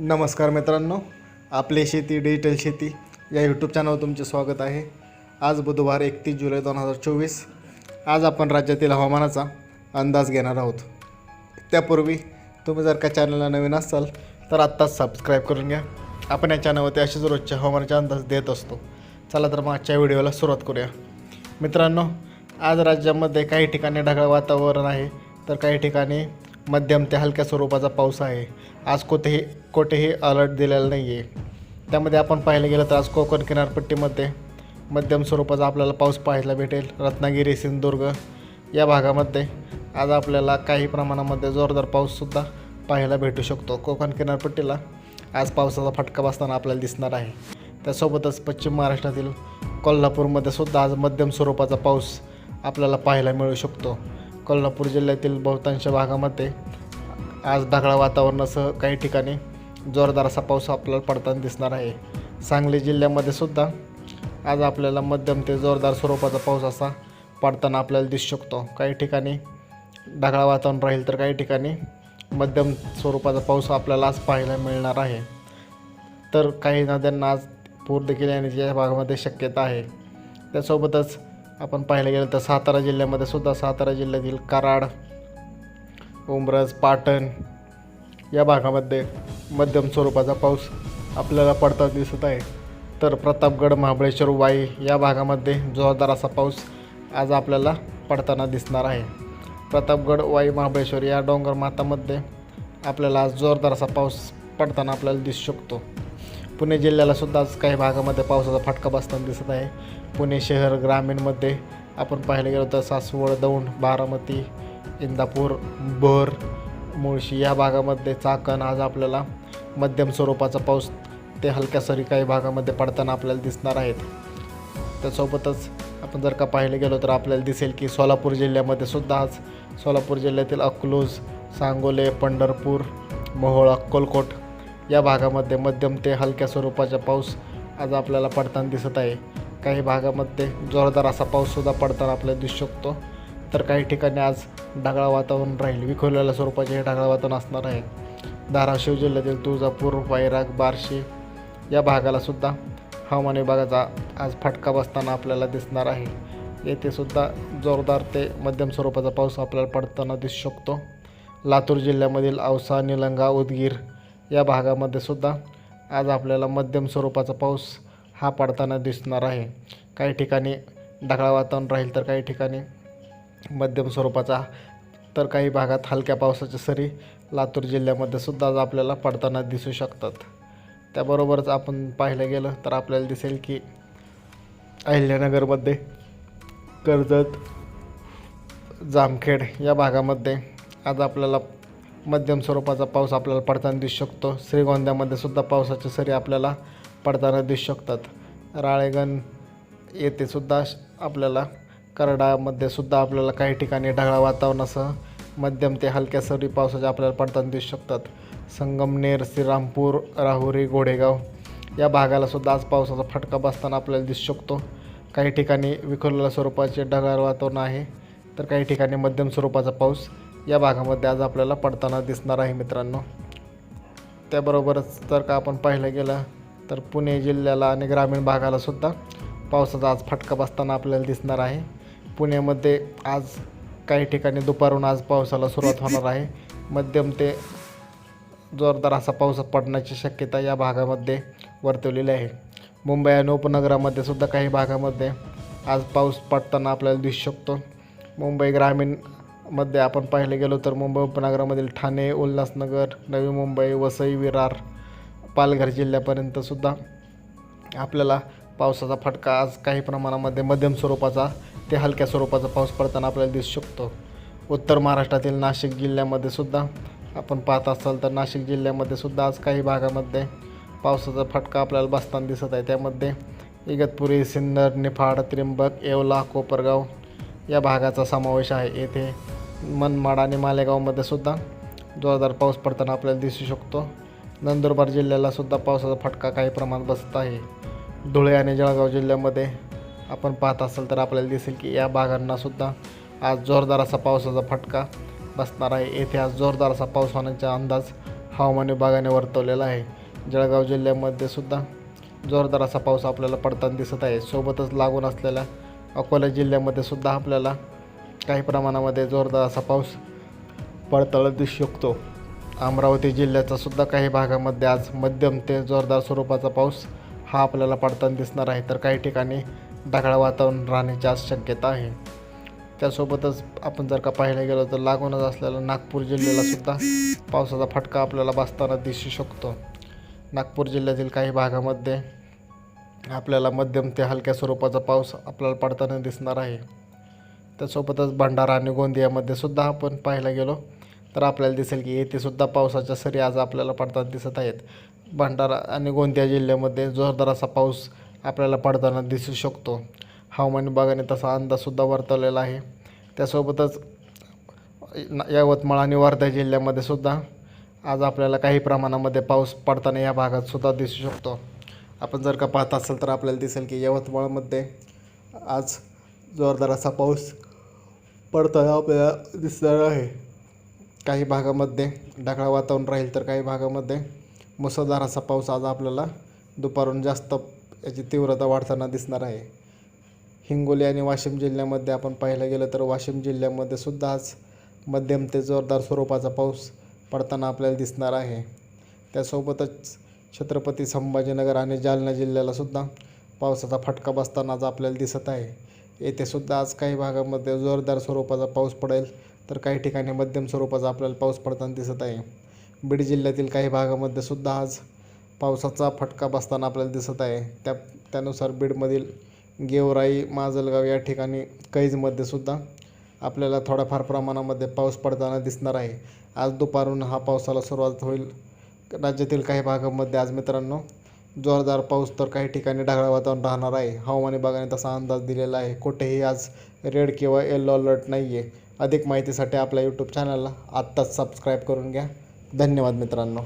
नमस्कार मित्रांनो आपली शेती डिजिटल शेती या यूट्यूब चॅनलवर तुमचे स्वागत आहे. आज बुधवार एकतीस जुलै दोन हजार चोवीस. आज आपण राज्यातील हवामानाचा अंदाज घेणार आहोत. त्यापूर्वी तुम्ही जर का चॅनलला नवीन असाल तर आत्ताच सबस्क्राईब करून घ्या. आपण या चॅनलवरती असेच रोजच्या हवामानाचा अंदाज देत असतो. चला तर मग आजच्या व्हिडिओला सुरुवात करूया. मित्रांनो आज राज्यामध्ये काही ठिकाणी ढगाळ वातावरण आहे तर काही ठिकाणी मध्यम ते हलक्या स्वरूपाचा पाऊस आहे. आज कोठेही कोठेही अलर्ट दिलेला नाही आहे त्यामध्ये आपण पाहायला गेलं तर आज कोकण किनारपट्टीमध्ये मध्यम स्वरूपाचा आपल्याला पाऊस पाहायला भेटेल. रत्नागिरी सिंधुदुर्ग या भागामध्ये आज आपल्याला काही प्रमाणामध्ये जोरदार पाऊससुद्धा पाहायला भेटू शकतो. कोकण किनारपट्टीला आज पावसाचा फटका बसताना आपल्याला दिसणार आहे. त्यासोबतच पश्चिम महाराष्ट्रातील कोल्हापूरमध्ये सुद्धा आज मध्यम स्वरूपाचा पाऊस आपल्याला पाहायला मिळू शकतो. कोल्हापूर जिल्ह्यातील बहुतांश भागामध्ये आज ढगाळ वातावरणासह काही ठिकाणी जोरदार असा पाऊस आपल्याला पडताना दिसणार आहे. सांगली जिल्ह्यामध्ये सुद्धा आज आपल्याला मध्यम ते जोरदार स्वरूपाचा पाऊस असा पडताना आपल्याला दिसू शकतो. काही ठिकाणी ढगाळ वातावरण राहील तर काही ठिकाणी मध्यम स्वरूपाचा पाऊस आपल्याला आज पाहायला मिळणार आहे. तर काही नद्यांना आज पूर देखील येण्याची या भागामध्ये शक्यता आहे. त्यासोबतच आपण पाहायला गेलं तर सातारा जिल्ह्यामध्ये सुद्धा सातारा जिल्ह्यातील कराड उमरज पाटण या भागामध्ये मध्यम स्वरूपाचा पाऊस आपल्याला पडताना दिसत आहे. तर प्रतापगड महाबळेश्वर वाई या भागामध्ये जोरदार असा पाऊस आज आपल्याला पडताना दिसणार आहे. प्रतापगड वाई महाबळेश्वर या डोंगर मातामध्ये आपल्याला आज जोरदार असा पाऊस पडताना आपल्याला दिसू शकतो. पुणे जिल्ह्याला सुद्धा आज काही भागामध्ये पावसाचा फटका बसताना दिसत आहे. पुणे शहर ग्रामीणमध्ये आपण पाहायला गेलो तर सासवड दौंड बारामती इंदापूर भर मुळशी या भागामध्ये चाकण आज आपल्याला मध्यम स्वरूपाचा पाऊस ते हलक्या सरी काही भागामध्ये पडताना आपल्याला दिसणार आहेत. त्यासोबतच आपण जर का पाहिलं गेलो तर आपल्याला दिसेल की सोलापूर जिल्ह्यामध्ये सुद्धा आज सोलापूर जिल्ह्यातील अकलूज सांगोले पंढरपूर मोहोळ अक्कलकोट या भागामध्ये मध्यम ते हलक्या स्वरूपाचा पाऊस आज आपल्याला पडताना दिसत आहे. काही भागामध्ये जोरदार असा पाऊससुद्धा पडताना आपल्याला दिसू शकतो. तर काही ठिकाणी आज ढगाळ वातावरण राहील. विखुरलेल्या स्वरूपाचे हे ढगाळ वातावरण असणार आहे. धाराशिव जिल्ह्यातील तुळजापूर वैराग बार्शी या भागालासुद्धा हवामान विभागाचा आज फटका बसताना आपल्याला दिसणार आहे. येथे सुद्धा जोरदार ते मध्यम स्वरूपाचा पाऊस आपल्याला पडताना दिसू शकतो. लातूर जिल्ह्यामधील औसा निलंगा उदगीर या भागामध्ये सुद्धा आज आपल्याला मध्यम स्वरूपाचा पाऊस हा पडताना दिसणार आहे. काही ठिकाणी ढगाळ वातावरण राहील तर काही ठिकाणी मध्यम स्वरूपाचा. तर काही भागात हलक्या पावसाच्या सरी लातूर जिल्ह्यामध्ये सुद्धा आज आपल्याला पडताना दिसू शकतात. त्याबरोबरच आपण पाहिलं गेलं तर आपल्याला दिसेल की अहिल्यानगरमध्ये कर्जत जामखेड या भागामध्ये आज आपल्याला मध्यम स्वरूपाचा पाऊस आपल्याला पडताना दिसू शकतो. श्रीगोंद्यामध्ये सुद्धा पावसाच्या सरी आपल्याला पडताना दिसू शकतात. राळेगण येथे सुद्धा आपल्याला करडामध्ये सुद्धा आपल्याला काही ठिकाणी ढगाळ वातावरणासह मध्यम ते हलक्या सरी पावसाच्या आपल्याला पडताना दिसू शकतात. संगमनेर श्रीरामपूर राहुरी घोडेगाव या भागाला सुद्धा आज पावसाचा फटका बसताना आपल्याला दिसू शकतो. काही ठिकाणी विखुरलेल्या स्वरूपाचे ढगाळ वातावरण आहे तर काही ठिकाणी मध्यम स्वरूपाचा पाऊस या भागामध्ये आज आपल्याला पडताना दिसणार आहे मित्रांनो. त्याबरोबरच जर का आपण पाहिलं गेलं तर पुणे जिल्ह्याला आणि ग्रामीण भागालासुद्धा पावसाचा आज फटका बसताना आपल्याला दिसणार आहे. पुण्यामध्ये आज काही ठिकाणी दुपारून आज पावसाला सुरुवात होणार आहे. मध्यम ते जोरदार असा पाऊस पडण्याची शक्यता या भागामध्ये वर्तवलेली आहे. मुंबई आणि उपनगरामध्ये सुद्धा काही भागामध्ये आज पाऊस पडताना आपल्याला दिसू शकतो. मुंबई ग्रामीण मध्ये आपण पाहिले गेलो तर मुंबई उपनगरामधील ठाणे उल्हासनगर नवी मुंबई वसई विरार पालघर जिल्ह्यापर्यंतसुद्धा आपल्याला पावसाचा फटका आज काही प्रमाणामध्ये मध्यम स्वरूपाचा ते हलक्या स्वरूपाचा पाऊस पडताना आपल्याला दिसू शकतो. उत्तर महाराष्ट्रातील नाशिक जिल्ह्यामध्ये सुद्धा आपण पाहत असाल तर नाशिक जिल्ह्यामध्ये सुद्धा आज काही भागामध्ये पावसाचा फटका आपल्याला बसताना दिसत आहे. त्यामध्ये इगतपुरी सिन्नर निफाड त्र्यंबक येवला कोपरगाव या भागाचा समावेश आहे. येथे मनमाड आणि मालेगावमध्ये सुद्धा जोरदार पाऊस पडताना आपल्याला दिसू शकतो. नंदुरबार जिल्ह्याला सुद्धा पावसाचा फटका काही प्रमाणात बसत आहे. धुळे आणि जळगाव जिल्ह्यामध्ये आपण पाहत असाल तर आपल्याला दिसेल की या भागांना सुद्धा आज जोरदार असा पावसाचा फटका बसणार आहे. येथे आज जोरदार असा पाऊस होण्याचा अंदाज हवामान विभागाने वर्तवलेला आहे. जळगाव जिल्ह्यामध्ये सुद्धा जोरदार असा पाऊस आपल्याला पडताना दिसत आहे. सोबतच लागून असलेल्या अकोला जिल्ह्यामध्ये सुद्धा आपल्याला काही प्रमाणामध्ये जोरदार असा पाऊस पडताना दिसू शकतो. अमरावती जिल्ह्याचा सुद्धा काही भागामध्ये आज मध्यम ते जोरदार स्वरूपाचा पाऊस हा आपल्याला पडताना दिसणार आहे. तर काही ठिकाणी ढगाळ वातावरण राहण्याची आज शक्यता आहे. त्यासोबतच आपण जर का पाहायला गेलो तर लागूनच असलेला नागपूर जिल्ह्याला सुद्धा पावसाचा फटका आपल्याला बसताना दिसू शकतो. नागपूर जिल्ह्यातील काही भागामध्ये आपल्याला मध्यम ते हलक्या स्वरूपाचा पाऊस आपल्याला पडताना दिसणार आहे. त्यासोबतच भंडारा आणि गोंदियामध्ये सुद्धा आपण पाहायला गेलो. तर आपल्याला दिसेल की येथेसुद्धा पावसाच्या सरी आज आपल्याला पडताना दिसत आहेत. भंडारा आणि गोंदिया जिल्ह्यामध्ये जोरदार असा पाऊस आपल्याला पडताना दिसू शकतो. हवामान विभागाने तसा अंदाजसुद्धा वर्तवलेला आहे. त्यासोबतच यवतमाळ आणि वर्धा जिल्ह्यामध्ये सुद्धा आज आपल्याला काही प्रमाणामध्ये पाऊस पडताना या भागात सुद्धा दिसू शकतो. आपण जर का पाहत असाल तर आपल्याला दिसेल की यवतमाळमध्ये आज जोरदार असा पाऊस पडताना आपल्याला दिसणार आहे. काही भागामध्ये ढगाळ वातावरण राहील तर काही भागामध्ये मुसळधार असा पाऊस आज आपल्याला दुपारून जास्त याची तीव्रता वाढताना दिसणार आहे. हिंगोली आणि वाशिम जिल्ह्यामध्ये आपण पाहायला गेलं तर वाशिम जिल्ह्यामध्ये सुद्धा आज मध्यम ते जोरदार स्वरूपाचा पाऊस पडताना आपल्याला दिसणार आहे. त्यासोबतच छत्रपती संभाजीनगर आणि जालना जिल्ह्याला सुद्धा पावसाचा फटका बसताना आज आपल्याला दिसत आहे. येथे सुद्धा आज काही भागामध्ये जोरदार स्वरूपाचा पाऊस पडेल तर काही ठिकाणी मध्यम स्वरूपाचा आपल्याला पाऊस पडताना दिसत आहे. बीड जिल्ह्यातील काही भागामध्ये सुद्धा आज पावसाचा फटका बसताना आपल्याला दिसत आहे. त्या त्यानुसार बीडमधील गेवराई माजलगाव या ठिकाणी कैजमध्ये सुद्धा आपल्याला थोड्याफार प्रमाणामध्ये पाऊस पडताना दिसणार आहे. आज दुपारून हा पावसाला सुरुवात होईल. राज्यातील काही भागामध्ये आज मित्रांनो जोरदार पाऊस तर काही ठिकाणी ढगाळ वातावरण राहणार आहे. हवामान विभागाने तसा अंदाज दिलेला आहे. कुठेही आज रेड किंवा येल्लो अलर्ट नाही आहे अधिक माहितीसाठी आपल्या यूट्यूब चॅनलला आत्ताच सबस्क्राईब करून घ्या. धन्यवाद मित्रांनो.